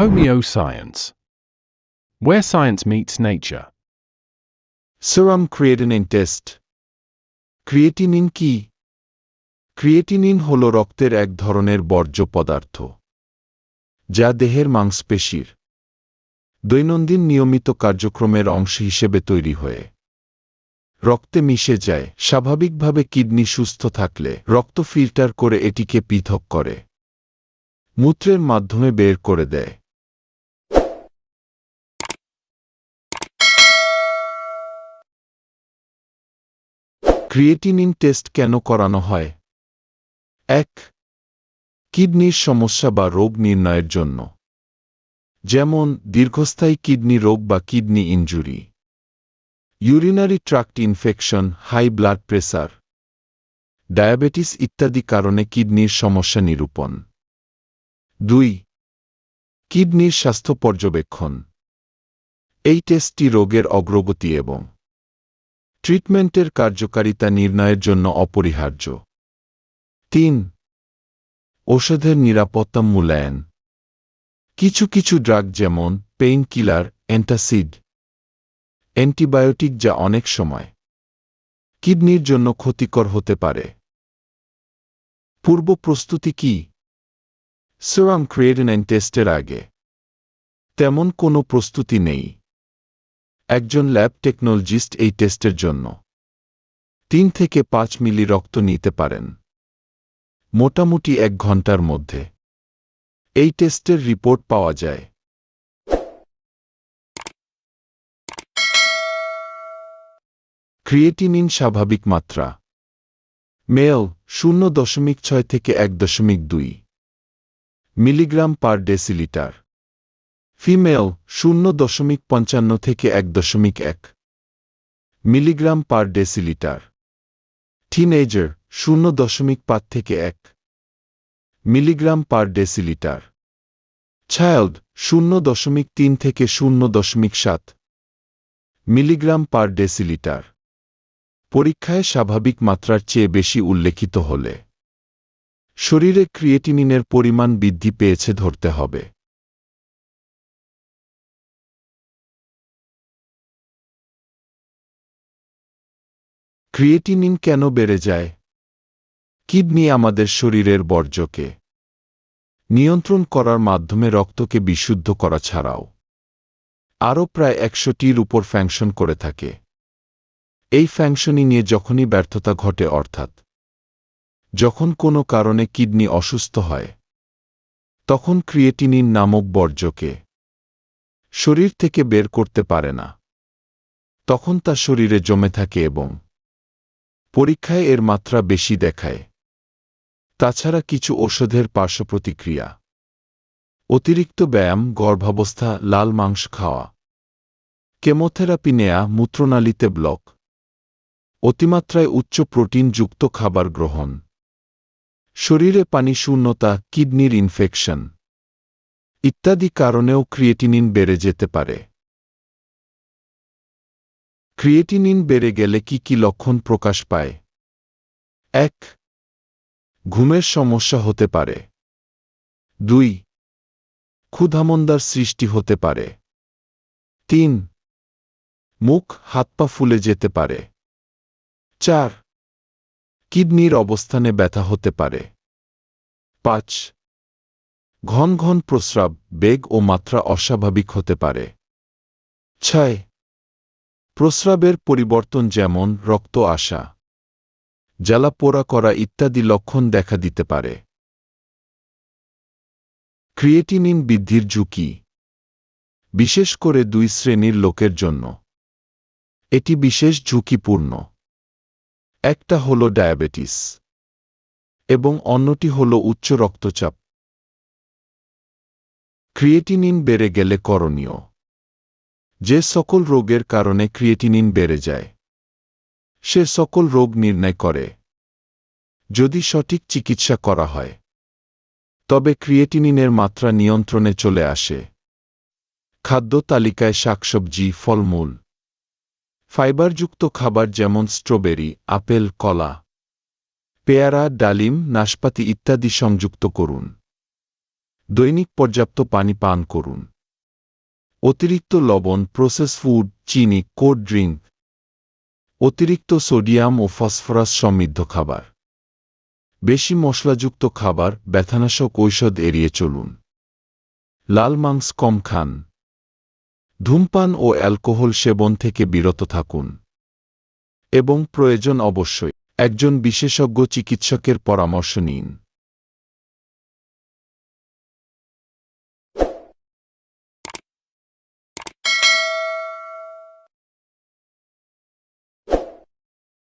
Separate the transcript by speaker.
Speaker 1: Homeoscience. Where science meets nature.
Speaker 2: serum creatinine test creatinine কি creatinine হল রক্তের এক ধরনের বর্জ্য পদার্থ যা দেহের মাংসপেশির দৈনন্দিন নিয়মিত কার্যক্রমের অংশ হিসেবে তৈরি হয়ে রক্তে মিশে যায় স্বাভাবিকভাবে কিডনি সুস্থ থাকলে রক্ত ফিল্টার করে এটিকে পৃথক করে মূত্রের মাধ্যমে বের করে দেয় ক্রিয়েটিনিন টেস্ট কেন করানো হয়? এক, কিডনির সমস্যা বা রোগ নির্ণয়ের জন্য। যেমন, দীর্ঘস্থায়ী কিডনি রোগ বা kidney injury. Urinary tract infection, high blood pressure. Diabetes ইত্যাদি কারণে কিডনির সমস্যা নিরূপণ। দুই, কিডনির স্বাস্থ্য পর্যবেক্ষণ। এই টেস্টটি রোগের অগ্রগতি এবং ট্রিটমেন্টের কার্যকারিতা নির্ণয়ের জন্য অপরিহার্য। তিন ওষুধের নিরাপত্তা মূল্যায়ন। কিছু কিছু ড্রাগ যেমন পেইন কিলার অ্যান্টাসিড অ্যান্টিবায়োটিক যা অনেক সময় কিডনির জন্য ক্ষতিকর হতে পারে। পূর্ব প্রস্তুতি কি? সেরাম ক্রিয়েটিনাইন টেস্টের আগে। তেমন কোনো প্রস্তুতি নেই। একজন ল্যাব টেকনোলজিস্ট এই টেস্টের জন্য। তিন থেকে পাঁচ মিলি রক্ত নিতে পারেন। মোটামুটি এক ঘণ্টার মধ্যে। এই টেস্টের রিপোর্ট পাওয়া যায়। ক্রিয়েটিনিন স্বাভাবিক মাত্রা। মেল, শূন্য দশমিক ছয় থেকে এক দশমিক দুই মিলিগ্রাম পার ডেসিলিটার। ফিমেল শূন্য দশমিক পঞ্চান্ন থেকে এক দশমিক এক মিলিগ্রাম পার ডেসিলিটার। টিনেজার শূন্য দশমিক পাঁচ থেকে এক মিলিগ্রাম পার ডেসিলিটার। চাইল্ড শূন্য দশমিক তিন থেকে শূন্য দশমিক সাত মিলিগ্রাম পার ডেসিলিটার। পরীক্ষায় স্বাভাবিক মাত্রার চেয়ে বেশি উল্লেখিত হলে। শরীরে ক্রিয়েটিনিনের পরিমাণ বৃদ্ধি পেয়েছে ধরতে হবে। ক্রিয়েটিনিন কেন বেড়ে যায়? কিডনি আমাদের শরীরের বর্জ্যকে নিয়ন্ত্রণ করার মাধ্যমে রক্তকে বিশুদ্ধ করা ছাড়াও আরও প্রায় একশোটির উপর ফ্যাংশন করে থাকে। এই ফ্যাংশনিংয়ে যখনই ব্যর্থতা ঘটে, অর্থাৎ যখন কোনো কারণে কিডনি অসুস্থ হয়, তখন ক্রিয়েটিনিন নামক বর্জ্যকে শরীর থেকে বের করতে পারে না। তখন তা শরীরে জমে থাকে এবং পরীক্ষায় এর মাত্রা বেশি দেখায়। তাছাড়া কিছু ওষুধের পার্শ্বপ্রতিক্রিয়া অতিরিক্ত ব্যায়াম, গর্ভাবস্থা, লাল মাংস খাওয়া। কেমোথেরাপি নেয়া মূত্রনালীতে ব্লক। অতিমাত্রায় উচ্চ প্রোটিনযুক্ত খাবার গ্রহণ। শরীরে পানি শূন্যতা, কিডনির ইনফেকশন। ইত্যাদি কারণেও ক্রিয়েটিনিন বেড়ে যেতে পারে। ক্রিয়েটিনিন বেড়ে গেলে কি কি লক্ষণ প্রকাশ পায়? এক, ঘুমের সমস্যা হতে পারে। দুই, ক্ষুধামন্দার সৃষ্টি হতে পারে। তিন, মুখ, হাত পা ফুলে যেতে পারে। চার, কিডনির অবস্থানে ব্যথা হতে পারে। পাঁচ, ঘন ঘন প্রস্রাব, বেগ ও মাত্রা অস্বাভাবিক হতে পারে। ছয় প্রস্রাবের পরিবর্তন যেমন রক্ত আসা জ্বালা পোড়া করা ইত্যাদি লক্ষণ দেখা দিতে পারে। ক্রিয়েটিনিন বৃদ্ধির ঝুঁকি, বিশেষ করে দুই শ্রেণির লোকের জন্য। এটি বিশেষ ঝুঁকিপূর্ণ। একটা হল ডায়াবেটিস এবং অন্যটি হল উচ্চ রক্তচাপ। ক্রিয়েটিনিন বেড়ে গেলে করণীয়। যে সকল রোগের কারণে ক্রিয়েটিনিন বেড়ে যায়, সে সকল রোগ নির্ণয় করে। যদি সঠিক চিকিৎসা করা হয়, তবে ক্রিয়েটিনিনের মাত্রা নিয়ন্ত্রণে চলে আসে। খাদ্য তালিকায় শাকসবজি, ফলমূল, ফাইবারযুক্ত খাবার যেমন স্ট্রবেরি, আপেল, কলা, পেয়ারা, ডালিম, নাশপাতি ইত্যাদি সংযুক্ত করুন। দৈনিক পর্যাপ্ত পানি পান করুন। অতিরিক্ত লবণ প্রসেস ফুড চিনি কোল্ড ড্রিঙ্ক অতিরিক্ত সোডিয়াম ও ফসফরাস সমৃদ্ধ খাবার। বেশি মশলাযুক্ত খাবার, ব্যথানাশক ঔষধ এড়িয়ে চলুন। লাল মাংস কম খান। ধূমপান ও অ্যালকোহল সেবন থেকে বিরত থাকুন। এবং প্রয়োজন অবশ্যই, একজন বিশেষজ্ঞ চিকিৎসকের পরামর্শ নিন।